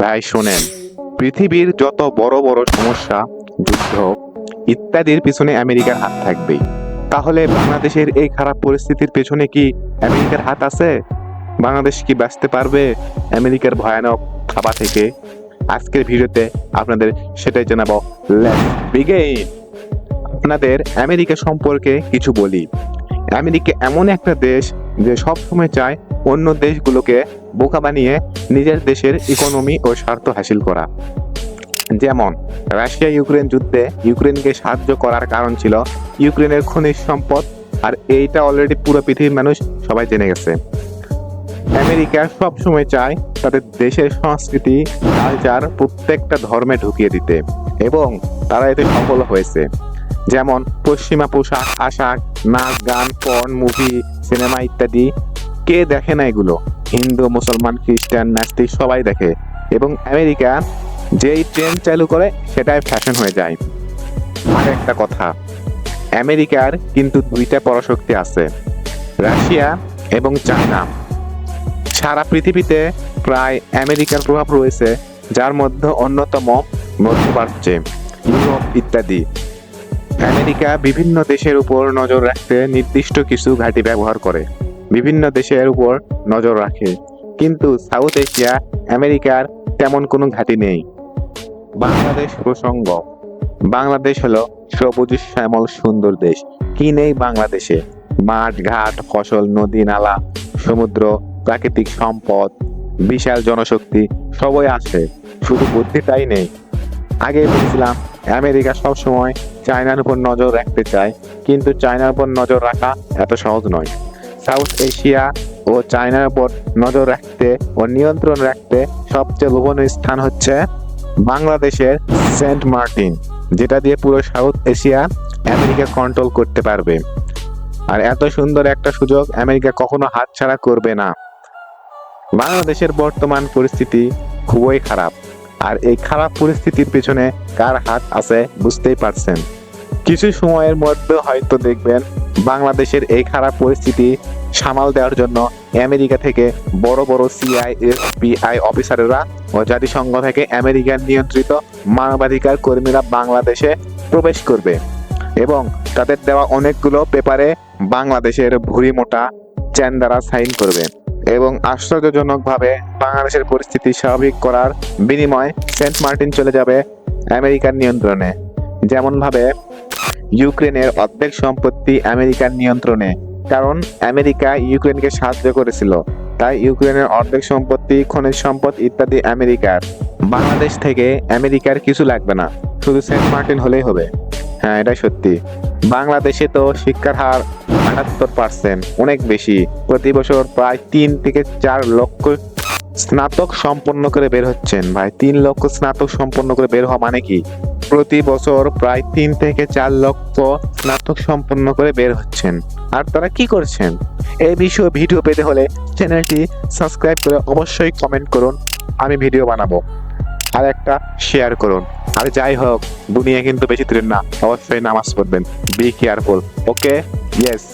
ভাই, শোনেন, পৃথিবীর যত বড় বড় সমস্যা, যুদ্ধ ইত্যাদির পিছনে আমেরিকার হাত থাকবেই। তাহলে বাংলাদেশের এই খারাপ পরিস্থিতির পেছনে কি আমেরিকার হাত আছে? বাংলাদেশ কি বাঁচতে পারবে আমেরিকার ভয়ানক থাবা থেকে? আজকের ভিডিওতে আপনাদের সেটাই জানাব। আপনাদের আমেরিকা সম্পর্কে কিছু বলি। আমেরিকা এমন একটা দেশ যে সবসময় চায় অন্য দেশগুলোকে বোকা বানিয়ে নিজের দেশের ইকোনমি ও স্বার্থ হাসিল করা। যেমন, রাশিয়া ইউক্রেন যুদ্ধে ইউক্রেনকে সাহায্য করার কারণ ছিল ইউক্রেনের খনিজ সম্পদ, আর এইটা অলরেডি পুরো পৃথিবীর মানুষ সবাই জেনে গেছে। আমেরিকা সব সময় চায় তাদের দেশের সংস্কৃতি কালচার প্রত্যেকটা ধর্মে ঢুকিয়ে দিতে, এবং তারা এতে সফল হয়েছে। যেমন, পশ্চিমা পোশাক, আশাক, নাচ, গান পর্ন মুভি সিনেমা ইত্যাদি কে দেখে না এগুলো? হিন্দু, মুসলমান, খ্রিস্টান, নাস্তিক সবাই দেখে। এবং আমেরিকা যেই ট্রেন্ড চালু করে, সেটাই ফ্যাশন হয়ে যায়। আর একটা কথা, আমেরিকার কিন্তু দুইটা পরাশক্তি আছে, রাশিয়া এবং চায়না। সারা পৃথিবীতে প্রায় আমেরিকার প্রভাব রয়েছে, যার মধ্যে অন্যতম মধ্যপ্রাচ্যে, ইউরোপ ইত্যাদি। আমেরিকা বিভিন্ন দেশের উপর নজর রাখতে নির্দিষ্ট কিছু ঘাঁটি ব্যবহার করে। বিভিন্ন দেশের উপর নজর রাখে। কিন্তু সাউথ এশিয়া, আমেরিকার তেমন কোনো ঘাঁটি নেই। বাংলাদেশ প্রসঙ্গ। বাংলাদেশ হলো সবুজ, শ্যামল, সুন্দর দেশ। কি নেই বাংলাদেশে? মাঠ, ঘাট, ফসল, নদী, নালা, সমুদ্র, প্রাকৃতিক সম্পদ, বিশাল জনশক্তি, সবই আছে। শুধু বুদ্ধিটাই নেই। আগে বলেছিলাম আমেরিকা সবসময় চায়নার উপর নজর রাখতে চায়, কিন্তু চায়নার উপর নজর রাখা এত সহজ নয়। সাউথ এশিয়া ও চায়নার উপর নজর রাখতে ও নিয়ন্ত্রণ রাখতে সবচেয়ে লোভনীয় স্থান হচ্ছে বাংলাদেশের সেন্ট মার্টিন, যেটা দিয়ে পুরো সাউথ এশিয়া আমেরিকা কন্ট্রোল করতে পারবে। আর এত সুন্দর একটা সুযোগ আমেরিকা কখনো হাতছাড়া করবে না। বাংলাদেশের বর্তমান পরিস্থিতি খুবই খারাপ। আর এই খারাপ পরিস্থিতির পেছনে কার হাত আছে বুঝতেই পারছেন। কিছু সময়ের মধ্যে হয়তো দেখবেন বাংলাদেশের এই খারাপ পরিস্থিতি সামাল দেওয়ার জন্য আমেরিকা থেকে বড় বড় সিআই এফবিআই অফিসাররা ও জাতিসংঘ থেকে আমেরিকান নিয়ন্ত্রিত মানবাধিকার কর্মীরা বাংলাদেশে প্রবেশ করবে এবং তাদের দেওয়া অনেকগুলো পেপারে বাংলাদেশের ভুড়ি মোটা চ্যান দ্বারা সাইন করবে এবং আশ্চর্যজনকভাবে বাংলাদেশের পরিস্থিতি স্বাভাবিক করার বিনিময়ে সেন্ট মার্টিন চলে যাবে আমেরিকার নিয়ন্ত্রণে। যেমনভাবে ইউক্রেনের অর্ধেক সম্পত্তি আমেরিকার নিয়ন্ত্রণে, কারণ আমেরিকা ইউক্রেনকে সাহায্য করেছিল। তাই ইউক্রেনের অর্ধেক সম্পত্তি, খনিজ সম্পদ ইত্যাদি আমেরিকার। বাংলাদেশ থেকে আমেরিকার কিছু লাগবে না, শুধু সেন্ট মার্টিন হলেই হবে। হ্যাঁ এটাই সত্যি। বাংলাদেশে তো শিক্ষার হার আটাত্তর পার্সেন্ট, অনেক বেশি। প্রতি বছর প্রায় তিন থেকে চার লক্ষ স্নাতক সম্পন্ন করে বের হচ্ছেন। ভাই, তিন লক্ষ স্নাতক সম্পন্ন করে বের হওয়া মানে কি? প্রতি বছর প্রায় তিন থেকে চার লক্ষ স্নাতক সম্পন্ন করে বের হচ্ছেন। আর তারা কি করছেন? এই বিষয়ে ভিডিও পেতে হলে চ্যানেলটি সাবস্ক্রাইব করে অবশ্যই কমেন্ট করুন, আমি ভিডিও বানাবো। আর একটা শেয়ার করুন। আর যাই হোক, দুনিয়া কিন্তু বেশি দূরের না, অবশ্যই নামাজ পড়বেন। Be careful okay yes